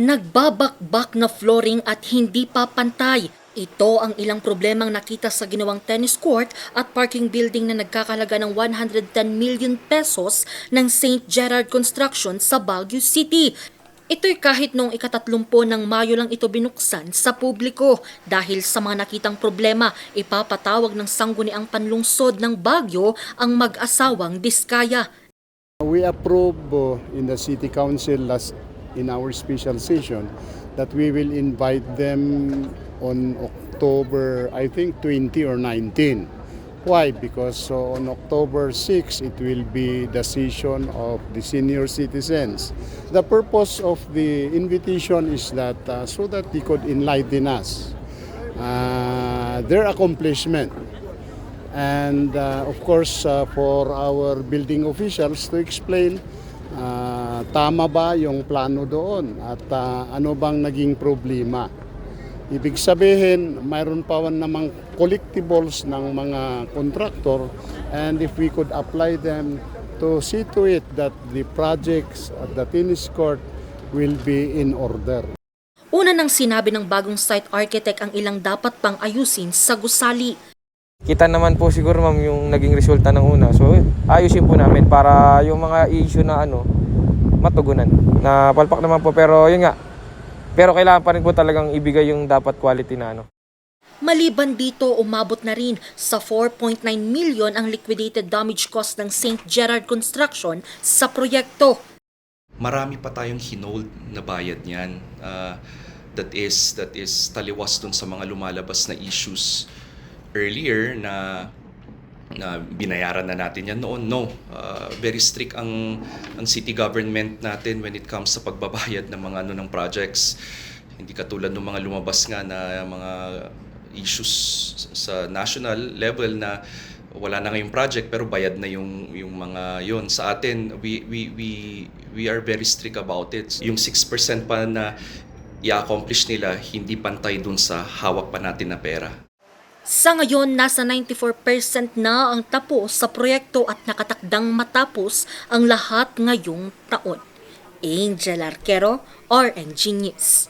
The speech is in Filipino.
Nagbabakbak na flooring at hindi pa pantay. Ito ang ilang problemang nakita sa ginawang tennis court at parking building na nagkakalaga ng 110 million pesos ng St. Gerard Construction sa Baguio City. Ito'y kahit noong ikatatlumpo ng Mayo lang ito binuksan sa publiko. Dahil sa mga nakitang problema, ipapatawag ng sangguniang panlungsod ng Baguio ang mag-asawang Diskaya. We approve uh, in the city council last in our special session that we will invite them on October I think 20 or 19. Why? Because uh, on October 6 it will be the session of the senior citizens. The purpose of the invitation is that uh, so that they could enlighten us uh, their accomplishment and uh, of course uh, for our building officials to explain uh, tama ba yung plano doon at uh, ano bang naging problema. Ibig sabihin, mayroon pa namang collectibles ng mga contractor and if we could apply them to see to it that the projects at the tennis court will be in order. Una nang sinabi ng bagong site architect ang ilang dapat pang ayusin sa gusali. Kita naman po siguro ma'am yung naging resulta ng una. So ayusin po namin para yung mga issue na ano matugunan. Na palpak naman po pero yun nga. Pero kailangan pa rin po talagang ibigay yung dapat quality na ano. Maliban dito, umabot na rin sa 4.9 million ang liquidated damage cost ng St. Gerard Construction sa proyekto. marami pa tayong hinold na bayad niyan. Ah, that is that is taliwas dun sa mga lumalabas na issues earlier na na binayaran na natin yan noon. No, Ah, very strict ang ang city government natin when it comes sa pagbabayad ng mga ano ng projects. Hindi katulad ng mga lumabas nga na mga issues sa national level na wala na ngayong project pero bayad na yung yung mga yon sa atin we we we we are very strict about it yung 6% pa na i-accomplish nila hindi pantay dun sa hawak pa natin na pera Sa ngayon, nasa 94% na ang tapos sa proyekto at nakatakdang matapos ang lahat ngayong taon. Angel Arquero, RNG News.